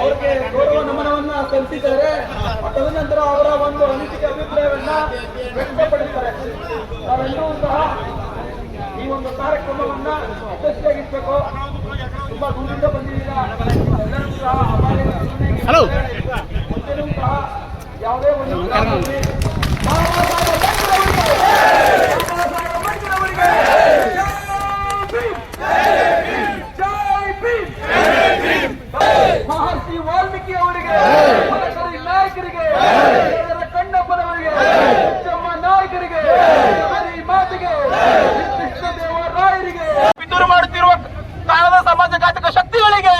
ಅವರಿಗೆ ಗೌರವ ನಮನವನ್ನ ಸಲ್ಲಿಸಿದ್ದಾರೆ. ತದನಂತರ ಅವರ ಒಂದು ಅನಿಸಿಕೆ ಅಭಿಪ್ರಾಯವನ್ನ ವ್ಯಕ್ತಪಡಿಸ್ತಾರೆ. ನಾವೆಲ್ಲರೂ ಸಹ ಈ ಒಂದು ಕಾರ್ಯಕ್ರಮವನ್ನ ಯಶಸ್ವಿಯಾಗಿರ್ಬೇಕು. ತುಂಬಾ ದೂರದಿಂದ ಬಂದಿದ್ದೀರಾ? ಎಲ್ಲರೂ ಸಹ. ಸಹ ಯಾವುದೇ ಒಂದು ಹರಿ ಮಾತಿಗೆ ಕೃಷ್ಣದೇವರಾಯರಿಗೆ ಪಿತೂರು ಮಾಡುತ್ತಿರುವ ಕಾಣದ ಸಮಾಜಘಾತಕ ಶಕ್ತಿಗಳಿಗೆ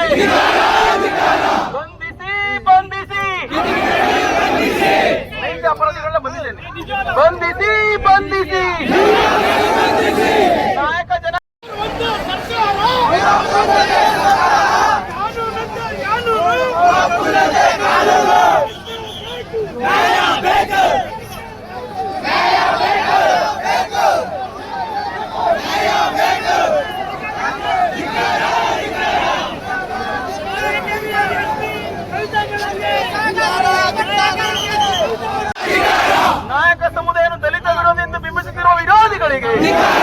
ಬಂಧಿಸಿ ಬಂಧಿಸಿ ನೈಜ ಅಪರಾಧಿಗಳನ್ನ ಬಂದಿದ್ದೇನೆ. ಬಂಧಿಸಿ ಬಂಧಿಸಿ अधिकार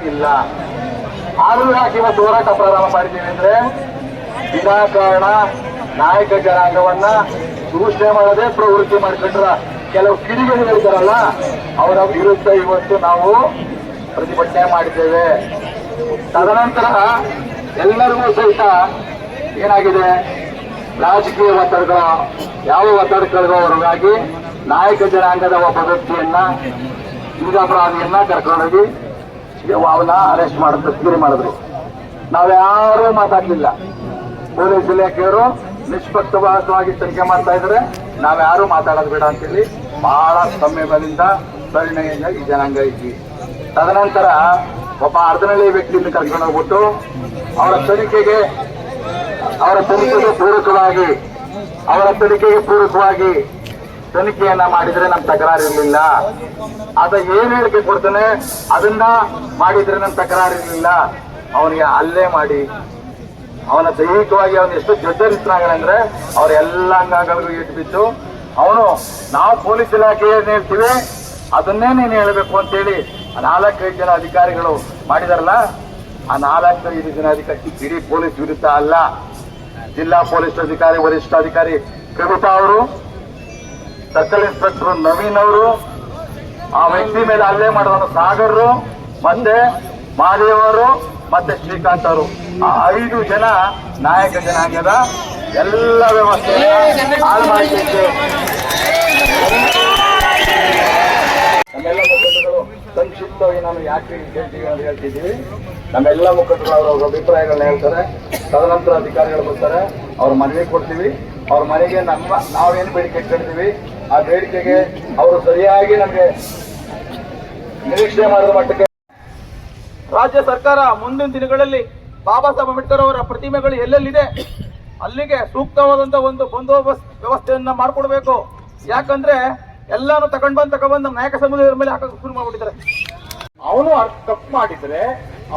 ನಾಯಕರಿಗಿಲ್ಲ ಆದರೂ ಯಾಕೆ ಇವತ್ತು ಹೋರಾಟ ಪ್ರಾರಂಭ ಮಾಡಿದ್ದೀವಿ ಅಂದ್ರೆ ವಿನಾಕಾರಣ ನಾಯಕ ಜನಾಂಗವನ್ನ ದೂಷಣೆ ಮಾಡದೆ ಪ್ರವೃತ್ತಿ ಮಾಡಿಕೊಂಡ್ರ. ಕೆಲವು ಕಿಡಿಗಳು ಹೇಳ್ತಾರಲ್ಲ, ಅವರ ವಿರುದ್ಧ ಇವತ್ತು ನಾವು ಪ್ರತಿಭಟನೆ ಮಾಡಿದ್ದೇವೆ. ತದನಂತರ ಎಲ್ಲರಿಗೂ ಸಹಿತ ಏನಾಗಿದೆ? ರಾಜಕೀಯ ಒತ್ತಡಗಳ, ಯಾವ ಒತ್ತಡಗಳಿಗೋ ಹೊರಗಾಗಿ ನಾಯಕ ಜನಾಂಗದ ಒಬ್ಬ ವ್ಯಕ್ತಿಯನ್ನ ನಿರಪರಾಧಿಯನ್ನ ಕರ್ಕೊಂಡೋಗಿ ಅವನ್ನ ಅರೆಸ್ಟ್ ಮಾಡಿದ್ರು ಕಿರಿ ಮಾಡಿದ್ರು. ನಾವ್ಯಾರೂ ಮಾತಾಡ್ಲಿಲ್ಲ. ಪೊಲೀಸ್ ಇಲಾಖೆಯವರು ನಿಷ್ಪಕ್ಷಪಾತವಾಗಿ ತನಿಖೆ ಮಾಡ್ತಾ ಇದ್ರೆ ನಾವ್ಯಾರು ಮಾತಾಡೋದು ಬೇಡ ಅಂತೇಳಿ ಬಹಳ ಸಮಯದಿಂದ ಸವಿನಯದಿಂದ ಈ ಜನಾಂಗ ಇದ್ವಿ. ತದನಂತರ ಒಬ್ಬ ಅರ್ಧನಳ್ಳಿ ವ್ಯಕ್ತಿಯನ್ನು ಕರ್ಕೊಂಡು ಹೋಗ್ಬಿಟ್ಟು ಅವರ ತನಿಖೆಗೆ ಅವರ ತನಿಖೆಗೆ ಪೂರಕವಾಗಿ, ಅವರ ತನಿಖೆಗೆ ಪೂರಕವಾಗಿ ತನಿಖೆಯನ್ನ ಮಾಡಿದ್ರೆ ನಮ್ ತಕರಾರು ಇರ್ಲಿಲ್ಲ. ಅದ ಏನ್ ಹೇಳಿಕೆ ಕೊಡ್ತಾನೆ, ಅದನ್ನ ಮಾಡಿದ್ರೆ ನಮ್ ತಕರಾರು ಇರ್ಲಿಲ್ಲ. ಅವನಿಗೆ ಅಲ್ಲೇ ಮಾಡಿ. ಅವನ ದೈಹಿಕವಾಗಿ ಅವನು ಎಷ್ಟು ಜರ್ಜರಿತನಾಗಂದ್ರೆ ಅವ್ರ ಎಲ್ಲ ಅಂಗಗಳಿಗೂ ಇಟ್ಟು ಬಿದ್ದು ಅವನು, ನಾವು ಪೊಲೀಸ್ ಇಲಾಖೆ ಏನ್ ಹೇಳ್ತೀವಿ, ಅದನ್ನೇ ನೀನು ಹೇಳಬೇಕು ಅಂತೇಳಿ ನಾಲ್ಕೈದು ಜನ ಅಧಿಕಾರಿಗಳು ಮಾಡಿದಾರಲ್ಲ, ಆ ನಾಲ್ಕೈದು ಜನ ಅಧಿಕಾರಿ ಇಡೀ ಪೊಲೀಸ್ ವಿರುದ್ಧ ಅಲ್ಲ. ಜಿಲ್ಲಾ ಪೊಲೀಸ್ ಅಧಿಕಾರಿ ವರಿಷ್ಠಾಧಿಕಾರಿ ಕವಿತಾ ಅವರು ಸರ್ಕಲ್ ಇನ್ಸ್ಪೆಕ್ಟರ್ ನವೀನ್ ಅವರು ಆ ವ್ಯಕ್ತಿ ಮೇಲೆ ಹಲ್ಲೆ ಮಾಡಿದ ಸಾಗರ್ ಮತ್ತೆ ಮಾದೇವರು, ಮತ್ತೆ ಶ್ರೀಕಾಂತ್ ಅವರು ಆ ಐದು ಜನ ನಾಯಕ ಜನಾಂಗದ ಎಲ್ಲ ವ್ಯವಸ್ಥೆ ಹಾಳು ಮಾಡಿದ್ದಕ್ಕೆ. ನಮ್ಮೆಲ್ಲ ಮುಖಂಡಗಳು ಸಂಕ್ಷಿಪ್ತವಾಗಿ ನಾನು ಯಾಕೆ ಅಂತ ಹೇಳ್ತಿದ್ದೀವಿ. ನಮ್ಮೆಲ್ಲ ಮುಖಂಡರು ಅವರ ಅಭಿಪ್ರಾಯಗಳನ್ನ ಹೇಳ್ತಾರೆ. ತದನಂತರ ಅಧಿಕಾರಿಗಳು ಬರ್ತಾರೆ. ಅವ್ರ ಮನವಿ ಕೊಡ್ತೀವಿ. ಅವ್ರ ಮನೆಗೆ ನಮ್ಮ, ನಾವೇನು ಬೇಡಿಕೆ ಇಟ್ಕೊಂಡಿದ್ದೀವಿ? ಆ ಬೇಡಿಕೆಗೆ ಅವರು ಸರಿಯಾಗಿ ನಮಗೆ ನಿರೀಕ್ಷೆ ಮಾಡಿದ ಮಟ್ಟಕ್ಕೆ ರಾಜ್ಯ ಸರ್ಕಾರ ಮುಂದಿನ ದಿನಗಳಲ್ಲಿ ಬಾಬಾ ಸಾಹೇಬ್ ಅಂಬೇಡ್ಕರ್ ಅವರ ಪ್ರತಿಮೆಗಳು ಎಲ್ಲೆಲ್ಲಿದೆ ಅಲ್ಲಿಗೆ ಸೂಕ್ತವಾದಂತ ಒಂದು ಬಂದೋಬಸ್ತ್ ವ್ಯವಸ್ಥೆಯನ್ನ ಮಾಡ್ಕೊಡ್ಬೇಕು. ಯಾಕಂದ್ರೆ ಎಲ್ಲಾನು ತಗೊಂಡ್ ಬಂದ್ ತಗೊಂಡ್ ಬಂದ್ ನಾಯಕ ಸಮುದಾಯದ ಮೇಲೆ ಹಾಕಕ್ ಶುರು ಮಾಡ್ಬಿಟ್ಟಿದ್ದಾರೆ. ಅವನು ತಪ್ಪು ಮಾಡಿದ್ರೆ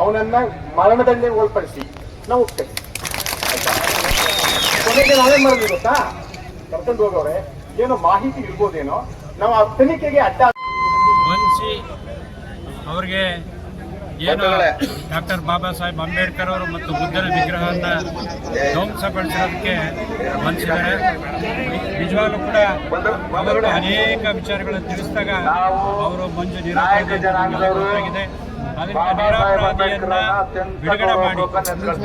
ಅವನನ್ನ ಮರಣದಲ್ಲಿ ಒಳಪಡಿಸಿ ನಾವು ಹೋಗ್ತೇವೆ? ಕೊನೆಗೆ ನಾವೇನ್ ಮಾಡಿದ್ವಿ ಗೊತ್ತಾ? ಕರ್ಕೊಂಡು ಹೋಗೋರೆ ಏನೋ ಮಾಹಿತಿ ಇರ್ಬೋದೇನೋ? ನಾವು ಆ ತನಿಖೆಗೆ ಅಡ್ಡ ವಂಚಿ ಅವ್ರಿಗೆ ಏನು ಡಾಕ್ಟರ್ ಬಾಬಾ ಸಾಹೇಬ್ ಅಂಬೇಡ್ಕರ್ ಅವರು ಮತ್ತು ಬುದ್ಧನ ವಿಗ್ರಹವನ್ನು ಧ್ವಂಸಪಡಿಸಿರೋದಕ್ಕೆ ಮನಸ್ಸಿದ್ದಾರೆ ನಿಜವಾಗ್ಲೂ ಕೂಡ ಅವರು ಅನೇಕ ವಿಚಾರಗಳನ್ನು ತಿಳಿಸಿದಾಗ ಅವರು ಮಂಜು ನಿರಾಕರಿಸಿದ್ದಾರೆ. ಅಂಬೇಡ್ಕರ್ ನಿರಪರಾಧಿಯನ್ನ ಬಿಡುಗಡೆ ಮಾಡಿ.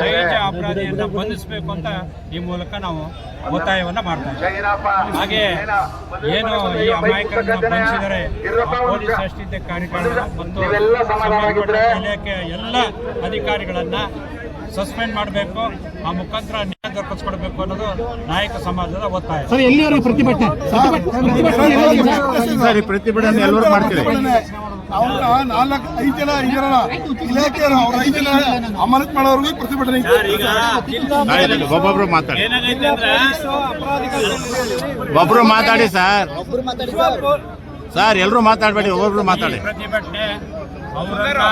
ನೈಜ. ಅಪರಾಧಿಯನ್ನ ಬಂಧಿಸಬೇಕು ಅಂತ ಈ ಮೂಲಕ ನಾವು ಒತ್ತಾಯವನ್ನ ಮಾಡ್ತಾ ಇದ್ದೀವಿ. ಹಾಗೆ ಏನು ಈ ಅಮಾಯಕರನ್ನ ಬಂಧಿಸಿದರೆ ಪೊಲೀಸ್ ಅಷ್ಟಿದ್ದ ಅಧಿಕಾರಿಗಳನ್ನ ಮತ್ತು ಇಲಾಖೆ ಇಲಾಖೆಯ ಎಲ್ಲ ಅಧಿಕಾರಿಗಳನ್ನ ಸಸ್ಪೆಂಡ್ ಮಾಡಬೇಕು ಆ ಮುಖಾಂತರ ನ್ಯಾಯ ದೊರಕಿಸ್ಕೊಡ್ಬೇಕು ಅನ್ನೋದು ನಾಯಕ ಸಮಾಜದ ಒತ್ತಾಯ. ಸರ್ ಎಲ್ಲಿವರೆಗೆ ಪ್ರತಿಭಟನೆ? ಸರಿ ಪ್ರತಿಭಟನೆ ಎಲ್ಲರೂ ಮಾಡ್ತೀರಿ. ಅವ್ರ ನಾಲ್ಕು ಐದು ಜನ ಐದು ಜನ ಇಲಾಖೆಯವರು ಅವ್ರ ಐದು ಜನ ಅಮಾನತ್ ಮಾಡೋರ್ಗೂ ಪ್ರತಿಭಟನೆ ಒಬ್ಬೊಬ್ರು ಮಾತಾಡಿ. ಒಬ್ರು ಮಾತಾಡಿ ಸರ್. ಸರ್ ಎಲ್ಲರೂ ಮಾತಾಡಬೇಡಿ ಒಬ್ಬೊಬ್ರು ಮಾತಾಡಿ. ಪ್ರತಿಭಟನೆ ಅವರನ್ನ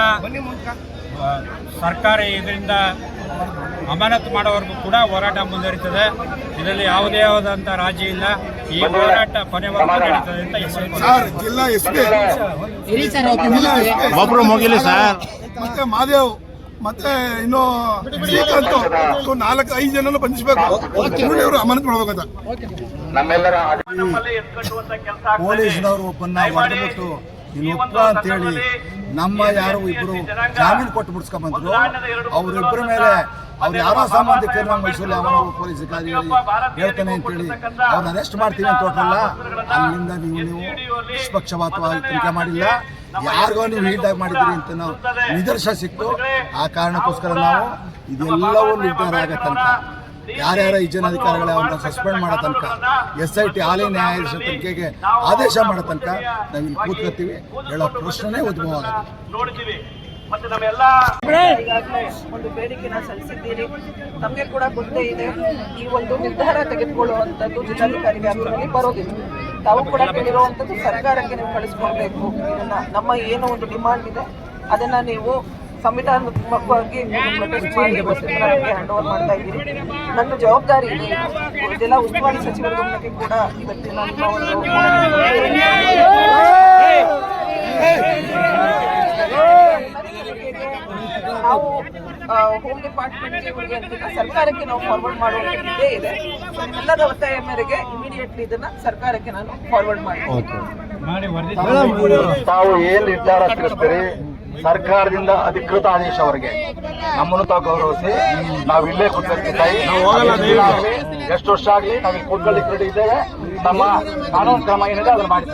ಸರ್ಕಾರ ಇದರಿಂದ ಅಮಾನತ್ ಮಾಡೋವರೆಗೂ ಕೂಡ ಹೋರಾಟ ಮುಂದುವರಿತದೆ. ಇದರಲ್ಲಿ ಯಾವುದೇ ಆದಂತ ರಾಜಿ ಇಲ್ಲ. ಈ ಹೋರಾಟ ಕೊನೆವರೆಗೂ ನಡೀತದೆ ಅಂತ ಎಸ್ ಒಬ್ರು ಮುಗಿಲಿ ಸರ್. ಮತ್ತೆ ಮಹಾದೇವ್ ಮತ್ತೆ ಇನ್ನು ಶ್ರೀಕಾಂತ್ ನಾಲ್ಕು ಐದು ಜನನ ಬಂಧಿಸಬೇಕು. ಇವರು ಅಮಾನತ್ ಮಾಡ್ಬೇಕಂತ. ನಮ್ಮೆಲ್ಲರ ಪೊಲೀಸ್ನವರು ಒಬ್ಬನ್ನ ಹೊಡೆದ್ಬಿಟ್ಟು ನೀನು ಅಂತ ಅಂತೇಳಿ ನಮ್ಮ ಯಾರು ಇಬ್ರು ಜಾಮೀನು ಕೊಟ್ಟು ಬಿಡ್ಸ್ಕೊಂಡ್ ಬಂದ್ರು. ಅವರಿಬ್ಬರ ಮೇಲೆ ಅವ್ರು ಯಾರೋ ಸಂಬಂಧಿಕರು ನಮ್ಮ ಮೈಸೂರಲ್ಲಿ ಯಾವ ಪೊಲೀಸ್ ಅಧಿಕಾರಿಗಳು ಹೇಳ್ತಾನೆ ಅಂತೇಳಿ ಅವ್ರನ್ನ ಅರೆಸ್ಟ್ ಮಾಡ್ತೀನಿ ಅಂತ ಹೊಟ್ಟಲ್ಲ ಅಲ್ಲಿಂದ ನೀವು ನೀವು ನಿಷ್ಪಕ್ಷಪಾತವಾಗಿ ತನಿಖೆ ಮಾಡಿಲ್ಲ. ಯಾರಿಗೋ ನೀವು ಹೀಲ್ಡಾಗಿ ಮಾಡಿದ್ರಿ ಅಂತ ನಾವು ನಿದರ್ಶ ಸಿಕ್ತು. ಆ ಕಾರಣಕ್ಕೋಸ್ಕರ ನಾವು ಇದೆಲ್ಲವೂ ನಿರ್ಧಾರ ಆಗತ್ತಂತ. ತನಕ ಯಾರ್ಯಾರ ಈ ಜನ ಅಧಿಕಾರಿಗಳ ಅವ್ರನ್ನ ಸಸ್ಪೆಂಡ್ ಮಾಡೋ ತನಕ ಎಸ್ ಐ ಟಿ ಹಾಲಿ ನ್ಯಾಯಾಧೀಶ ತನಿಖೆಗೆ ಆದೇಶ ಮಾಡೋ ತನಕ ನಾವು ಇಲ್ಲಿ ಕೂತ್ಕೊತೀವಿ ಹೇಳೋ ಪ್ರಶ್ನೆ ಉದ್ಭವ ಆಗುತ್ತೆ ಈಗಾಗಲೇ ಒಂದು ಬೇಡಿಕೆನ ಸಲ್ಲಿಸಿದ್ದೀರಿ. ತಮಗೆ ಕೂಡ ಗೊತ್ತೇ ಇದೆ. ಈ ಒಂದು ನಿರ್ಧಾರ ತೆಗೆದುಕೊಳ್ಳುವಂಥದ್ದು ಜಿಲ್ಲಾಧಿಕಾರಿ ವ್ಯಾಪ್ತಿಯಲ್ಲಿ ಬರೋದಿಲ್ಲ. ತಾವು ಕೂಡ ಕೇಳಿರುವಂಥದ್ದು ಸರ್ಕಾರಕ್ಕೆ ನೀವು ಕಳಿಸ್ಕೊಡ್ಬೇಕು. ಇದನ್ನ ನಮ್ಮ ಏನು ಒಂದು ಡಿಮಾಂಡ್ ಇದೆ, ಅದನ್ನ ನೀವು ಸಂವಿಧಾನಾತ್ಮಕವಾಗಿ ಮುಖವಾಗಿ ಮಾಡಿ ಹ್ಯಾಂಡ್ ಓವರ್ ಮಾಡ್ತಾ ಇದ್ದೀನಿ ನನ್ನ ಜವಾಬ್ದಾರಿ ಇದೆ. ಜಿಲ್ಲಾ ಉಸ್ತುವಾರಿ ಸಚಿವರ ಗಮನಕ್ಕೆ ಕೂಡ ಇವತ್ತಿನ ನಾವು ಹೋಮ್ ಡಿಪಾರ್ಟ್ಮೆಂಟ್ ಇವರಿಗೆ ಅಂತಿಲ್ಲ ಸರ್ಕಾರಕ್ಕೆ ನಾವು ಫಾರ್ವರ್ಡ್ ಮಾಡುವಂಥದ್ದು ಇದೇ ಇದೆ. ಎಲ್ಲರ ಒತ್ತಾಯ ಮೇರೆಗೆ ಇಮಿಡಿಯೇಟ್ಲಿ ಇದನ್ನ ಸರ್ಕಾರಕ್ಕೆ ನಾನು ಫಾರ್ವರ್ಡ್ ಮಾಡ್ತೀನಿ. ಮಾಡಿ ವರದಿ ತಾವು ಏನ್ ನಿರ್ಧಾರ ತಿಳಿಸ್ತೀರಿ ಸರ್ಕಾರದಿಂದ ಅಧಿಕೃತ ಆದೇಶವರೆಗೆ ನಮ್ಮನ್ನು ತಾವು ಗೌರವಿಸಿ ನಾವು ಇಲ್ಲೇ ಕೂತ್ಕೊಳ್ತೀವಿ. ಎಷ್ಟು ವರ್ಷ ಆಗಲಿ ನಾವು ಕೂತ್ಕೊಳ್ಳಿ ಕೂತ್ಕೊಳ್ಳಿಕ್ಕೆ ಇದ್ದೇವೆ. ನಮ್ಮ ಕಾನೂನು ಕ್ರಮ ಏನಿದೆ ಅದನ್ನು ಮಾಡಿ